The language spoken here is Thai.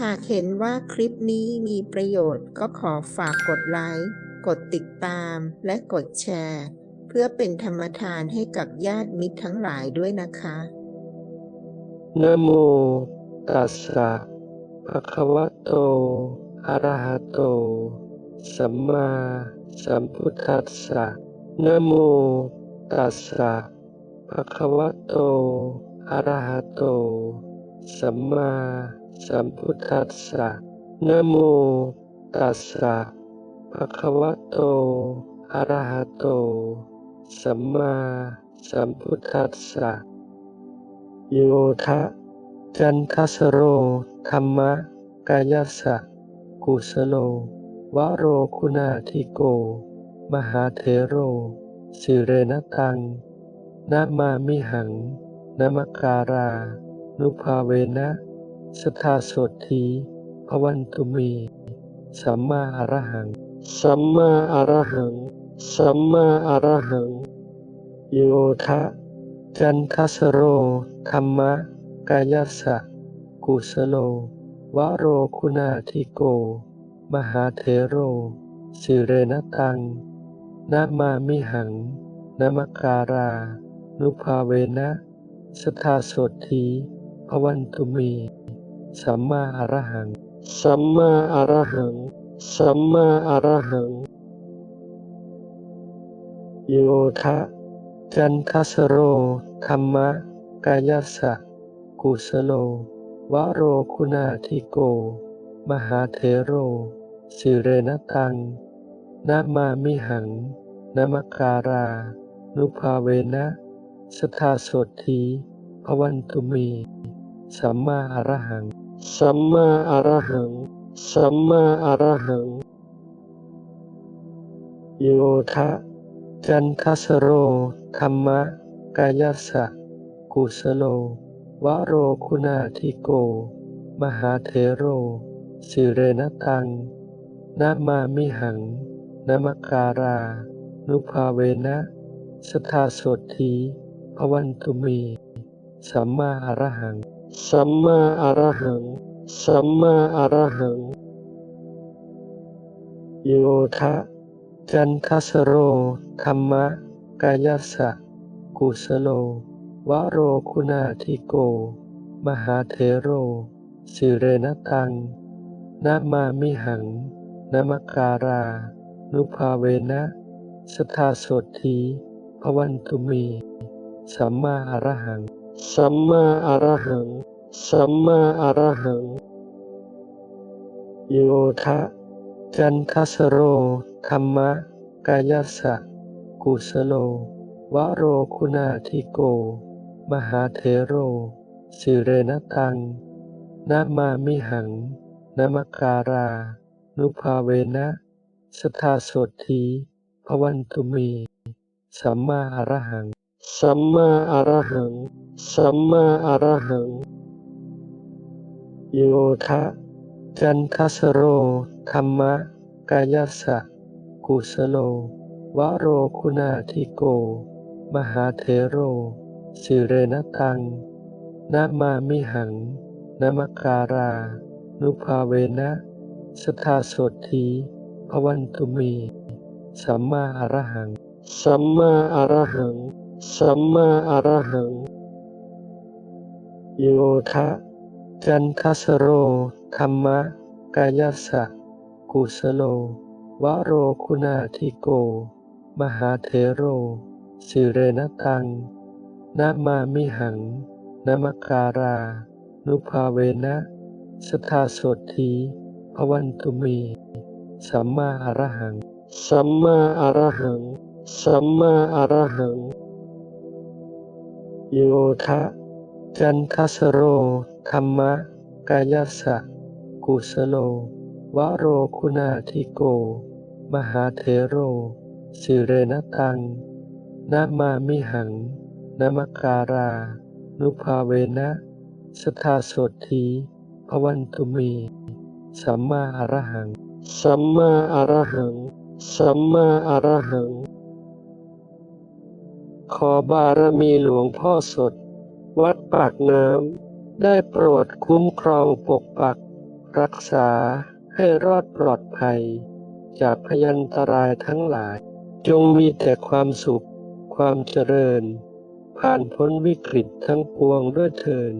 หากเห็นว่าคลิปนี้มีประโยชน์ก็ขอฝากกดไลค์กดติดตามและกดแชร์ เพื่อเป็นธรรมทานให้กับญาติมิตรทั้งหลายด้วยนะคะนะโมตัสสะภะคะวะโตอะระหะโต สัมมาสัมพุทธัสสะนะโมตัสสะภะคะวะโตอะระหะโต สัมมา สัมพุทธัสสะนะโมตัสสะภะคะวะโต อะระหะโต สัมมาสัมพุทธัสสะ โยทะ จันทสโร ธรรมะกายสสะ กุสโล วะโรคุณาธิโก มหาเทโร สิเรนตังนามามิหังนามการา นุภาเวนะ สทธาโสธีพวันตุมีสัมมาอรหัง สัมมาอรหัง สัมมาอรหัง โยทะ จันทสโร ธรรมะกายสสะ กุสโล วโรคุณาธิโก มหาเทโร สิเรนตังนามามิหังนามการา นุภาเวนะสทธาโสธีพวันตุมี สัมมาอรหัง สัมมาอรหัง สัมมาอรหัง โยทะจันทสโรธรรมะกายสสะกุสโลวโรคุณาธิโก มหาเทโร สิเรนตังนามามิหังนามการา นุภาเวนะ สทาโสธีพวันตุมี สัมมาอรหัง สัมมาอรหัง สัมมาอรหัง โยทะ จันทสโร ธรรมะกายสสะกุสโล วโรคุณาธิโก มหาเทโร สิเรนตังนามามิหังนามการา นุภาเวนะ สทาโสธีพวันตุมี สัมมาอรหัง สัมมาอรหัง สัมมาอรหัง โยทะจันทสโร ธรรมะกายสสะ กุสโล วโรคุณาธิโก มหาเทโร สิเรนตังนามามิหังนามการา นุภาเวนะ สทาโสธีพวันตุมี สัมมาอรหัง สัมมาอรหัง สัมมาอรหัง โยทะ จันทสโร ธรรมะกายสสะ กุสโล วโรคุณาธิโก มหาเทโร สิเรนตังนามามิหังนามการา นุภาเวนะ สทาโสธีพวันตุมีสัมมาอรหัง สัมมาอรหัง สัมมาอรหัง โยทะจันทสโร ธรรมะกายสสะกุสโล วะโรคุณาธิโก มหาเทโร สิเรนตังนามามิหังนมการา นุภาเวนะ สทาโสธีพวันตุมี สัมมาอรหัง สัมมาอรหัง สัมมาอรหัง โยทะจันทสโรธรรมะกายสสะกุสโล วโรคุณาธิโก มหาเทโร สิเรนตังนามามิหังนามการา นุภาเวนะ สทาโสธีพวันตุมี สัมมาอรหัง สัมมาอรหัง สัมมาอรหัง โยทะจันทสโร ธรรมะกายสสะกุสโล วโรคุณาธิโก มหาเทโร สิเรนตังนามามิหังนมการา นุภาเวนะ สทาโสธีพวันตุมีสัมมาอรหัง สัมมาอรหัง สัมมาอรหัง ขอบารมีหลวงพ่อสด วัดปากน้ำ ได้โปรดคุ้มครองปกปัก รักษาให้รอดปลอดภัย จากพยันตรายทั้งหลาย จงมีแต่ความสุข ความเจริญ ผ่านพ้นวิกฤตทั้งปวงด้วยเทิน